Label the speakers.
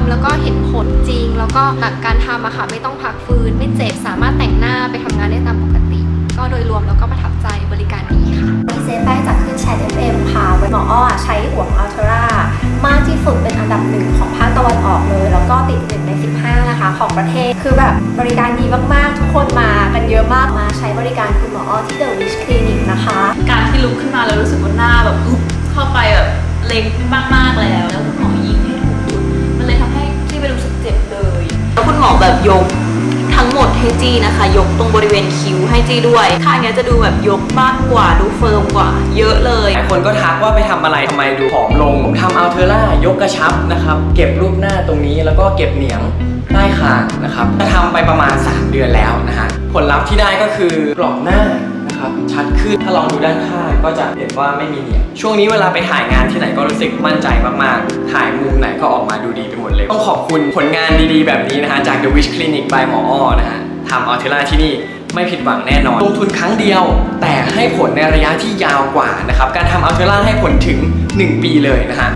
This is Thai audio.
Speaker 1: ำแล้วก็เห็นผลจริง แล้วก็หลังการทำอะค่ะไม่ต้องพักฟื้น ไม่เจ็บสามารถแต่งหน้าไปทำงานได้ตามปกติ ก็โดยรวมแล้วก็ประทับใจบริการดีค่ะ
Speaker 2: มีเซฟแป้งจากขึ้นแชท FM ค่ะหมออ้อใช้หัวของอัลเทรามากที่สุดเป็นอันดับหนึ่งของภาคตะวันออกเลย แล้วก็ติดหนึ่งใน 15 นะคะ ของประเทศคือแบบบริการดีมากๆ ทุกคนมากันเยอะมากมาใช้บริการคุณหมออ้อที่ The Wish Clinic นะคะ
Speaker 3: การที่ลุกขึ้นมาแล้วรู้สึกว่าหน้าแบบอุ๊บเข้าไปแบบเล็งขึ้นมากๆ แบบยกทั้งหมดให้จี้นะคะ ยกตรงบริเวณคิ้วให้จี้ด้วยข้างนี้จะดูแบบยกมากกว่าดูเฟิร์มกว่า เยอะเลย
Speaker 4: หลายคนก็ทักว่าไปทำอะไรทำไมดูผอมลงผมทำอัลเทอร่ายกกระชับนะครับ เก็บรูปหน้าตรงนี้แล้วก็เก็บเหนียงใต้คางนะครับจะทำไปประมาณ 3 เดือนแล้วนะฮะผลลัพธ์ที่ได้ก็คือกรอบหน้านะครับชัดขึ้นถ้าลองดูด้านข้างก็จะเห็นว่าไม่มีเหนียงช่วงนี้เวลาไปถ่ายงานที่ไหนก็รู้สึกมั่นใจมากๆ ถ่ายมุมไหน ก็ออกมาดูดีไปหมดเลย ต้องขอบคุณผลงานดีๆ แบบนี้นะฮะ จาก The Wish Clinic by หมออ้อนะฮะทำอัลเทอร่าที่นี่ไม่ผิดหวังแน่นอน ลงทุนครั้งเดียว แต่ให้ผลในระยะที่ยาวกว่านะครับ การทำอัลเทอร่าให้ผลถึง 1 ปีเลยนะฮะ